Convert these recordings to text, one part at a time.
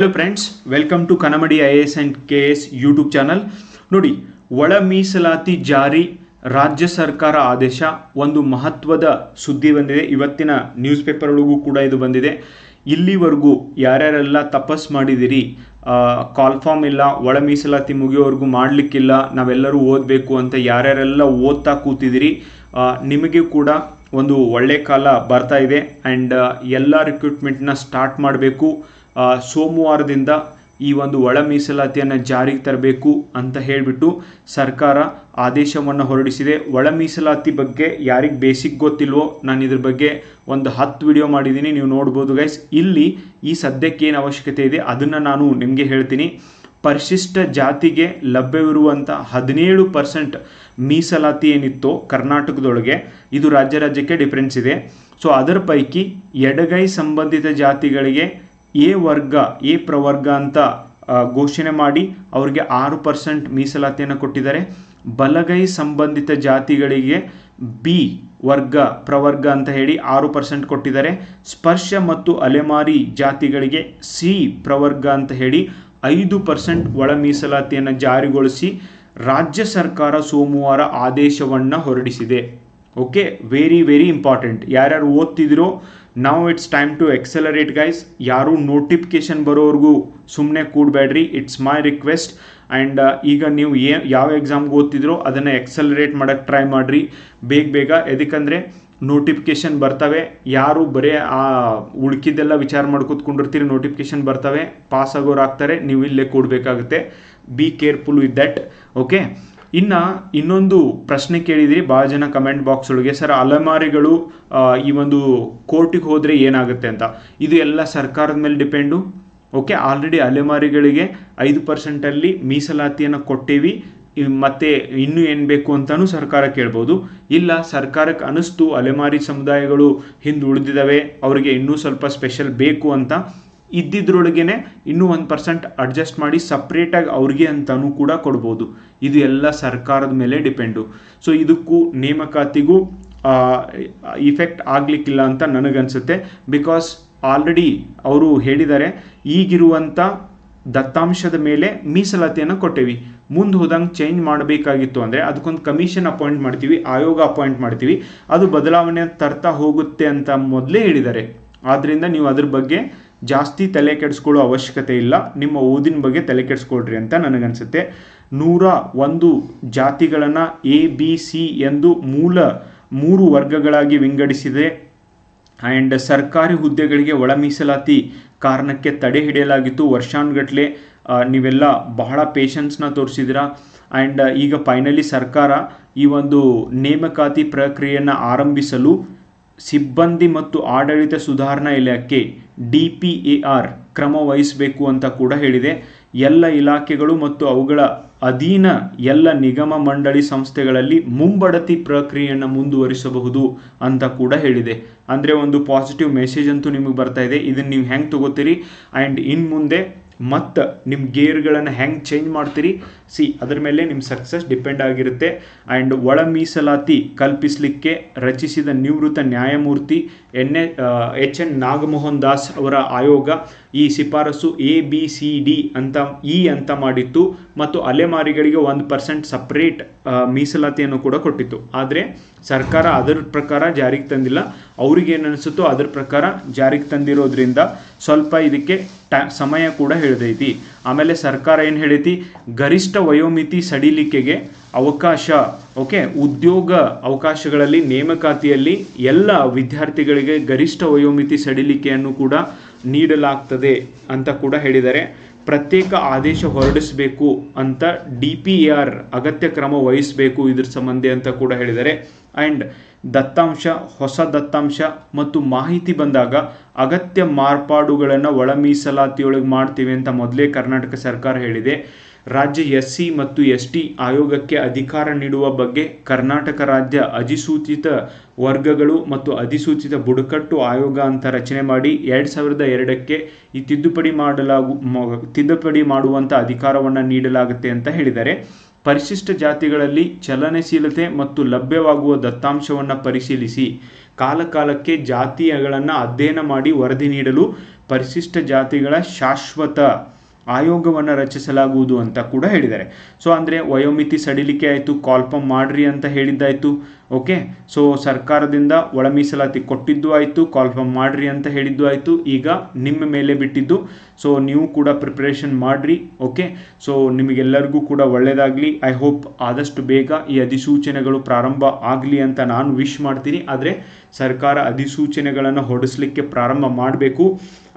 Hello friends welcome to Kanamadi I S and K S YouTube channel ನೋಡಿ ಒಳ ಮೀಸಲಾತಿ ಜಾರಿ ರಾಜ್ಯ ಸರ್ಕಾರ ಆದೇಶ ಒಂದು ಮಹತ್ವದ ಸುದ್ದಿ ಬಂದಿದೆ. ಇವತ್ತಿನ ನ್ಯೂಸ್ ಪೇಪರ್ ಒಳಗೂ ಕೂಡ ಇದು ಬಂದಿದೆ. ಇಲ್ಲಿವರೆಗೂ ಯಾರ್ಯಾರೆಲ್ಲ ತಪಸ್ ಮಾಡಿದಿರಿ ಕಾಲ್ ಫಾರ್ಮ್ ಇಲ್ಲ ಒಳ ಮೀಸಲಾತಿ ಮುಗಿಯೋವರೆಗೂ ಮಾಡಲಿಕ್ಕಿಲ್ಲ, ನಾವೆಲ್ಲರೂ ಓದಬೇಕು ಅಂತ ಯಾರ್ಯಾರೆಲ್ಲ ಓದ್ತಾ ಕೂತಿದ್ದೀರಿ ನಿಮಗೆ ಕೂಡ ಒಂದು ಒಳ್ಳೆ ಕಾಲ ಬರ್ತಾ ಇದೆ. ಆ್ಯಂಡ್ ಎಲ್ಲ ರಿಕ್ರೂಟ್ಮೆಂಟ್ನ ಸ್ಟಾರ್ಟ್ ಮಾಡಬೇಕು. ಸೋಮವಾರದಿಂದ ಈ ಒಂದು ಒಳ ಮೀಸಲಾತಿಯನ್ನು ಜಾರಿಗೆ ತರಬೇಕು ಅಂತ ಹೇಳಿಬಿಟ್ಟು ಸರ್ಕಾರ ಆದೇಶವನ್ನು ಹೊರಡಿಸಿದೆ. ಒಳ ಮೀಸಲಾತಿ ಬಗ್ಗೆ ಯಾರಿಗೆ ಬೇಸಿಕ್ ಗೊತ್ತಿಲ್ವೋ ನಾನು ಇದ್ರ ಬಗ್ಗೆ ಒಂದು ಹತ್ತು ವಿಡಿಯೋ ಮಾಡಿದ್ದೀನಿ ನೀವು ನೋಡ್ಬೋದು ಗೈಸ್. ಇಲ್ಲಿ ಈ ಸದ್ಯಕ್ಕೆ ಏನು ಅವಶ್ಯಕತೆ ಇದೆ ಅದನ್ನು ನಾನು ನಿಮಗೆ ಹೇಳ್ತೀನಿ. ಪರಿಶಿಷ್ಟ ಜಾತಿಗೆ ಲಭ್ಯವಿರುವಂಥ ಹದಿನೇಳು ಪರ್ಸೆಂಟ್ ಮೀಸಲಾತಿ ಏನಿತ್ತು ಕರ್ನಾಟಕದೊಳಗೆ ಇದು ರಾಜ್ಯ ರಾಜ್ಯಕ್ಕೆ ಡಿಫ್ರೆನ್ಸ್ ಇದೆ. ಸೊ ಅದರ ಪೈಕಿ ಎಡಗೈ ಸಂಬಂಧಿತ ಜಾತಿಗಳಿಗೆ ಎ ವರ್ಗ, ಎ ಪ್ರವರ್ಗ ಅಂತ ಘೋಷಣೆ ಮಾಡಿ ಅವರಿಗೆ ಆರು ಪರ್ಸೆಂಟ್ ಮೀಸಲಾತಿಯನ್ನು ಕೊಟ್ಟಿದ್ದಾರೆ. ಬಲಗೈ ಸಂಬಂಧಿತ ಜಾತಿಗಳಿಗೆ ಬಿ ವರ್ಗ, ಪ್ರವರ್ಗ ಅಂತ ಹೇಳಿ ಆರು ಪರ್ಸೆಂಟ್ ಕೊಟ್ಟಿದ್ದಾರೆ. ಸ್ಪರ್ಶ ಮತ್ತು ಅಲೆಮಾರಿ ಜಾತಿಗಳಿಗೆ ಸಿ ಪ್ರವರ್ಗ ಅಂತ ಹೇಳಿ ಐದು ಪರ್ಸೆಂಟ್ ಒಳ ಮೀಸಲಾತಿಯನ್ನು ಜಾರಿಗೊಳಿಸಿ ರಾಜ್ಯ ಸರ್ಕಾರ ಸೋಮವಾರ ಆದೇಶವನ್ನು ಹೊರಡಿಸಿದೆ. ಓಕೆ ವೆರಿ ವೆರಿ ಇಂಪಾರ್ಟೆಂಟ್ ಯಾರ್ಯಾರು ಓದ್ತಿದ್ದೀರೋ ನಾವು it's time to accelerate guys ಯಾರು ನೋಟಿಫಿಕೇಶನ್ ಬರೋವರೆಗೂ ಸುಮ್ಮನೆ ಕೂಡಬೇಡ್ರಿ. ಇಟ್ಸ್ ಮೈ ರಿಕ್ವೆಸ್ಟ್ ಆ್ಯಂಡ್ ಈಗ ನೀವು ಏ, ಯಾವ ಎಕ್ಸಾಮ್ಗೆ ಓದ್ತಿದ್ರೋ ಅದನ್ನು ಎಕ್ಸಲರೇಟ್ ಮಾಡೋಕ್ಕೆ ಟ್ರೈ ಮಾಡಿರಿ. ಬೇಗ ಬೇಗ. ಎದಕ್ಕಂದರೆ ನೋಟಿಫಿಕೇಶನ್ ಬರ್ತವೆ. ಯಾರು ಬರೀ, ಆ, ಉಳ್ಕಿದ್ದೆಲ್ಲ ವಿಚಾರ ಮಾಡ್ಕೊತ್ಕೊಂಡಿರ್ತೀರಿ ನೋಟಿಫಿಕೇಶನ್ ಬರ್ತವೆ. ಪಾಸ್ ಆಗೋರು ಆಗ್ತಾರೆ ನೀವು ಇಲ್ಲೇ ಕೂಡಬೇಕಾಗುತ್ತೆ. Be careful with that okay ಇನ್ನು ಇನ್ನೊಂದು ಪ್ರಶ್ನೆ ಕೇಳಿದ್ರಿ ಭಾಳ ಜನ ಕಮೆಂಟ್ ಬಾಕ್ಸ್ ಒಳಗೆ, ಸರ್, ಅಲೆಮಾರಿಗಳು ಈ ಒಂದು ಕೋರ್ಟಿಗೆ ಹೋದರೆ ಏನಾಗುತ್ತೆ ಅಂತ? ಇದು ಎಲ್ಲ ಸರ್ಕಾರದ ಮೇಲೆ ಡಿಪೆಂಡು ಓಕೆ ಆಲ್ರೆಡಿ ಅಲೆಮಾರಿಗಳಿಗೆ ಐದು ಪರ್ಸೆಂಟಲ್ಲಿ ಮೀಸಲಾತಿಯನ್ನು ಕೊಟ್ಟೇವಿ. ಮತ್ತೆ ಇನ್ನೂ ಏನು ಬೇಕು ಅಂತಲೂ ಸರ್ಕಾರ ಕೇಳ್ಬೋದು. ಇಲ್ಲ, ಸರ್ಕಾರಕ್ಕೆ ಅನಿಸ್ತು, ಅಲೆಮಾರಿ ಸಮುದಾಯಗಳು ಹಿಂದೆ ಉಳಿದಿದ್ದಾವೆ ಅವರಿಗೆ ಇನ್ನೂ ಸ್ವಲ್ಪ ಸ್ಪೆಷಲ್ ಬೇಕು ಅಂತ. ಇದ್ದಿದ್ರೊಳಗೇನೆ ಇನ್ನೂ ಒಂದು ಪರ್ಸೆಂಟ್ ಅಡ್ಜಸ್ಟ್ ಮಾಡಿ ಸಪ್ರೇಟಾಗಿ ಅವ್ರಿಗೆ ಅಂತಲೂ ಕೂಡ ಕೊಡ್ಬೋದು. ಇದು ಎಲ್ಲ ಸರ್ಕಾರದ ಮೇಲೆ ಡಿಪೆಂಡು. ಸೊ ಇದಕ್ಕೂ ನೇಮಕಾತಿಗೂ ಇಫೆಕ್ಟ್ ಆಗಲಿಕ್ಕಿಲ್ಲ ಅಂತ ನನಗನ್ಸುತ್ತೆ. ಬಿಕಾಸ್ ಆಲ್ರೆಡಿ ಅವರು ಹೇಳಿದ್ದಾರೆ ಈಗಿರುವಂಥ ದತ್ತಾಂಶದ ಮೇಲೆ ಮೀಸಲಾತಿಯನ್ನು ಕೊಟ್ಟೇವಿ. ಮುಂದೆ ಹೋದಂಗೆ ಚೇಂಜ್ ಮಾಡಬೇಕಾಗಿತ್ತು ಅಂದರೆ ಅದಕ್ಕೊಂದು ಕಮಿಷನ್ ಅಪಾಯಿಂಟ್ ಮಾಡ್ತೀವಿ, ಆಯೋಗ ಅಪಾಯಿಂಟ್ ಮಾಡ್ತೀವಿ. ಅದು ಬದಲಾವಣೆ ತರ್ತಾ ಹೋಗುತ್ತೆ ಅಂತ ಮೊದಲೇ ಹೇಳಿದ್ದಾರೆ. ಆದ್ದರಿಂದ ನೀವು ಅದ್ರ ಬಗ್ಗೆ ಜಾಸ್ತಿ ತಲೆ ಕೆಡಿಸ್ಕೊಳ್ಳೋ ಅವಶ್ಯಕತೆ ಇಲ್ಲ. ನಿಮ್ಮ ಓದಿನ ಬಗ್ಗೆ ತಲೆ ಕೆಡಿಸ್ಕೊಳ್ರಿ ಅಂತ ನನಗನ್ಸುತ್ತೆ. ನೂರ ಒಂದು ಜಾತಿಗಳನ್ನು ಎ ಬಿ ಸಿ ಎಂದು ಮೂಲ ಮೂರು ವರ್ಗಗಳಾಗಿ ವಿಂಗಡಿಸಿದೆ. ಆ್ಯಂಡ್ ಸರ್ಕಾರಿ ಹುದ್ದೆಗಳಿಗೆ ಒಳ ಮೀಸಲಾತಿ ಕಾರಣಕ್ಕೆ ತಡೆ ಹಿಡಿಯಲಾಗಿತ್ತು. ವರ್ಷಾನುಗಟ್ಲೆ ನೀವೆಲ್ಲ ಬಹಳ ಪೇಷನ್ಸ್ನ ತೋರಿಸಿದಿರ. ಆ್ಯಂಡ್ ಈಗ ಫೈನಲಿ ಸರ್ಕಾರ ಈ ಒಂದು ನೇಮಕಾತಿ ಪ್ರಕ್ರಿಯೆಯನ್ನು ಆರಂಭಿಸಲು ಸಿಬ್ಬಂದಿ ಮತ್ತು ಆಡಳಿತ ಸುಧಾರಣಾ ಇಲಾಖೆ ಡಿ ಪಿ ಎ ಆರ್ ಕ್ರಮ ವಹಿಸಬೇಕು ಅಂತ ಕೂಡ ಹೇಳಿದೆ. ಎಲ್ಲ ಇಲಾಖೆಗಳು ಮತ್ತು ಅವುಗಳ ಅಧೀನ ಎಲ್ಲ ನಿಗಮ ಮಂಡಳಿ ಸಂಸ್ಥೆಗಳಲ್ಲಿ ಮುಂಬಡತಿ ಪ್ರಕ್ರಿಯೆಯನ್ನು ಮುಂದುವರಿಸಬಹುದು ಅಂತ ಕೂಡ ಹೇಳಿದೆ. ಅಂದರೆ ಒಂದು ಪಾಸಿಟಿವ್ ಮೆಸೇಜ್ ಅಂತೂ ನಿಮಗೆ ಬರ್ತಾ ಇದೆ. ಇದನ್ನು ನೀವು ಹೆಂಗೆ ತಗೋತೀರಿ? ಆ್ಯಂಡ್ ಇನ್ನು ಮುಂದೆ ಮತ್ತು ನಿಮ್ಮ ಗೇರ್ಗಳನ್ನು ಹೆಂಗೆ ಚೇಂಜ್ ಮಾಡ್ತೀರಿ? ಸಿ ಅದ್ರ ಮೇಲೆ ನಿಮ್ಮ ಸಕ್ಸಸ್ ಡಿಪೆಂಡ್ ಆಗಿರುತ್ತೆ. ಆ್ಯಂಡ್ ಒಳ ಮೀಸಲಾತಿ ಕಲ್ಪಿಸಲಿಕ್ಕೆ ರಚಿಸಿದ ನಿವೃತ್ತ ನ್ಯಾಯಮೂರ್ತಿ N H N Nagamohan Das ಅವರ ಆಯೋಗ ಈ ಶಿಫಾರಸು ಎ ಬಿ ಸಿ ಡಿ ಅಂತ ಇ ಅಂತ ಮಾಡಿತ್ತು. ಮತ್ತು ಅಲೆಮಾರಿಗಳಿಗೆ ಒಂದು ಪರ್ಸೆಂಟ್ ಸಪ್ರೇಟ್ ಮೀಸಲಾತಿಯನ್ನು ಕೂಡ ಕೊಟ್ಟಿತ್ತು. ಆದರೆ ಸರ್ಕಾರ ಅದರ ಪ್ರಕಾರ ಜಾರಿಗೆ ತಂದಿಲ್ಲ. ಅವ್ರಿಗೆ ಏನು ಅನಿಸುತ್ತೋ ಅದ್ರ ಪ್ರಕಾರ ಜಾರಿಗೆ ತಂದಿರೋದ್ರಿಂದ ಸ್ವಲ್ಪ ಇದಕ್ಕೆ ಸಮಯ ಕೂಡ ಹೇಳ್ದೈತಿ ಆಮೇಲೆ ಸರ್ಕಾರ ಏನು ಹೇಳೈತಿ? ಗರಿಷ್ಠ ವಯೋಮಿತಿ ಸಡಿಲಿಕೆಗೆ ಅವಕಾಶ, ಓಕೆ, ಉದ್ಯೋಗ ಅವಕಾಶಗಳಲ್ಲಿ ನೇಮಕಾತಿಯಲ್ಲಿ ಎಲ್ಲ ವಿದ್ಯಾರ್ಥಿಗಳಿಗೆ ಗರಿಷ್ಠ ವಯೋಮಿತಿ ಸಡಿಲಿಕೆಯನ್ನು ಕೂಡ ನೀಡಲಾಗ್ತದೆ ಅಂತ ಕೂಡ ಹೇಳಿದ್ದಾರೆ ಪ್ರತ್ಯೇಕ ಆದೇಶ ಹೊರಡಿಸಬೇಕು ಅಂತ ಡಿ ಪಿ ಆರ್ ಅಗತ್ಯ ಕ್ರಮ ವಹಿಸಬೇಕು ಇದ್ರ ಸಂಬಂಧಿ ಅಂತ ಕೂಡ ಹೇಳಿದ್ದಾರೆ. ಆ್ಯಂಡ್ ದತ್ತಾಂಶ, ಹೊಸ ದತ್ತಾಂಶ ಮತ್ತು ಮಾಹಿತಿ ಬಂದಾಗ ಅಗತ್ಯ ಮಾರ್ಪಾಡುಗಳನ್ನು ಒಳ ಮೀಸಲಾತಿಯೊಳಗೆ ಮಾಡ್ತೀವಿ ಅಂತ ಮೊದಲೇ ಕರ್ನಾಟಕ ಸರ್ಕಾರ ಹೇಳಿದೆ. ರಾಜ್ಯ ಎಸ್ಸಿ ಮತ್ತು ಎಸ್ಟಿ ಆಯೋಗಕ್ಕೆ ಅಧಿಕಾರ ನೀಡುವ ಬಗ್ಗೆ ಕರ್ನಾಟಕ ರಾಜ್ಯ ಅಧಿಸೂಚಿತ ವರ್ಗಗಳು ಮತ್ತು ಅಧಿಸೂಚಿತ ಬುಡಕಟ್ಟು ಆಯೋಗ ಅಂತ ರಚನೆ ಮಾಡಿ ಎರಡು ಸಾವಿರದ ಎರಡಕ್ಕೆ ಈ ತಿದ್ದುಪಡಿ ಮಾಡಲಾಗು ತಿದ್ದುಪಡಿ ಮಾಡುವಂಥ ಅಧಿಕಾರವನ್ನು ನೀಡಲಾಗುತ್ತೆ ಅಂತ ಹೇಳಿದ್ದಾರೆ. ಪರಿಶಿಷ್ಟ ಜಾತಿಗಳಲ್ಲಿ ಚಲನಶೀಲತೆ ಮತ್ತು ಲಭ್ಯವಾಗುವ ದತ್ತಾಂಶವನ್ನು ಪರಿಶೀಲಿಸಿ. ಕಾಲಕಾಲಕ್ಕೆ ಜಾತಿಗಳನ್ನು ಅಧ್ಯಯನ ಮಾಡಿ ವರದಿ ನೀಡಲು ಪರಿಶಿಷ್ಟ ಜಾತಿಗಳ ಶಾಶ್ವತ ಆಯೋಗವನ್ನು ರಚಿಸಲಾಗುವುದು ಅಂತ ಕೂಡ ಹೇಳಿದ್ದಾರೆ. ಸೊ ಅಂದರೆ ವಯೋಮಿತಿ ಸಡಿಲಿಕೆ ಆಯಿತು ಕಾಲ್ಪಮ್ ಮಾಡ್ರಿ ಅಂತ ಹೇಳಿದ್ದಾಯಿತು. ಓಕೆ ಸೊ ಸರ್ಕಾರದಿಂದ ಒಳ ಮೀಸಲಾತಿ ಕೊಟ್ಟಿದ್ದು ಆಯಿತು ಕಾಲ್ಫರ್ಮ್ ಮಾಡ್ರಿ ಅಂತ ಹೇಳಿದ್ದು ಆಯಿತು, ಈಗ ನಿಮ್ಮ ಮೇಲೆ ಬಿಟ್ಟಿದ್ದು. ಸೊ ನೀವು ಕೂಡ ಪ್ರಿಪ್ರೇಷನ್ ಮಾಡಿರಿ ಓಕೆ ಸೊ ನಿಮಗೆಲ್ಲರಿಗೂ ಕೂಡ ಒಳ್ಳೆಯದಾಗಲಿ ಐ ಹೋಪ್ ಆದಷ್ಟು ಬೇಗ ಈ ಅಧಿಸೂಚನೆಗಳು ಪ್ರಾರಂಭ ಆಗಲಿ ಅಂತ ನಾನು ವಿಶ್ ಮಾಡ್ತೀನಿ. ಆದರೆ ಸರ್ಕಾರ ಅಧಿಸೂಚನೆಗಳನ್ನು ಹೊರಡಿಸ್ಲಿಕ್ಕೆ ಪ್ರಾರಂಭ ಮಾಡಬೇಕು.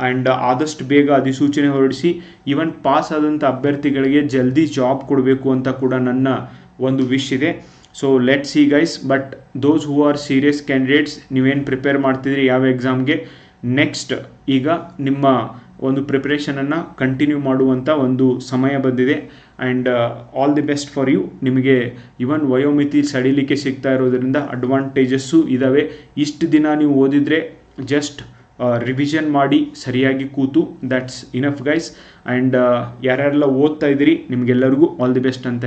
ಆ್ಯಂಡ್ ಆದಷ್ಟು ಬೇಗ ಅಧಿಸೂಚನೆ ಹೊರಡಿಸಿ ಈವನ್ ಪಾಸ್ ಆದಂಥ ಅಭ್ಯರ್ಥಿಗಳಿಗೆ ಜಲ್ದಿ ಜಾಬ್ ಕೊಡಬೇಕು ಅಂತ ಕೂಡ ನನ್ನ ಒಂದು ವಿಶ್ ಇದೆ. So let see guys but those who are serious candidates ನೀವೇನು ಪ್ರಿಪೇರ್ ಮಾಡ್ತಿದ್ರಿ ಯಾವ ಎಕ್ಸಾಮ್ಗೆ ನೆಕ್ಸ್ಟ್ ಈಗ ನಿಮ್ಮ ಒಂದು ಪ್ರಿಪ್ರೇಷನನ್ನು ಕಂಟಿನ್ಯೂ ಮಾಡುವಂಥ ಒಂದು ಸಮಯ ಬಂದಿದೆ. And all the best for you ನಿಮಗೆ ಇವನ್ ವಯೋಮಿತಿ ಸಡಿಲಿಕ್ಕೆ ಸಿಗ್ತಾ ಇರೋದರಿಂದ ಅಡ್ವಾಂಟೇಜಸ್ಸು ಇದ್ದಾವೆ ಇಷ್ಟು ದಿನ ನೀವು ಓದಿದರೆ ಜಸ್ಟ್ ರಿವಿಷನ್ ಮಾಡಿ ಸರಿಯಾಗಿ ಕೂತು ದ್ಯಾಟ್ಸ್ ಇನಫ್ ಗೈಸ್ ಆ್ಯಂಡ್ ಯಾರ್ಯಾರೆಲ್ಲ ಓದ್ತಾ ಇದ್ದೀರಿ, ನಿಮಗೆಲ್ಲರಿಗೂ ಆಲ್ ದಿ ಬೆಸ್ಟ್ ಅಂತ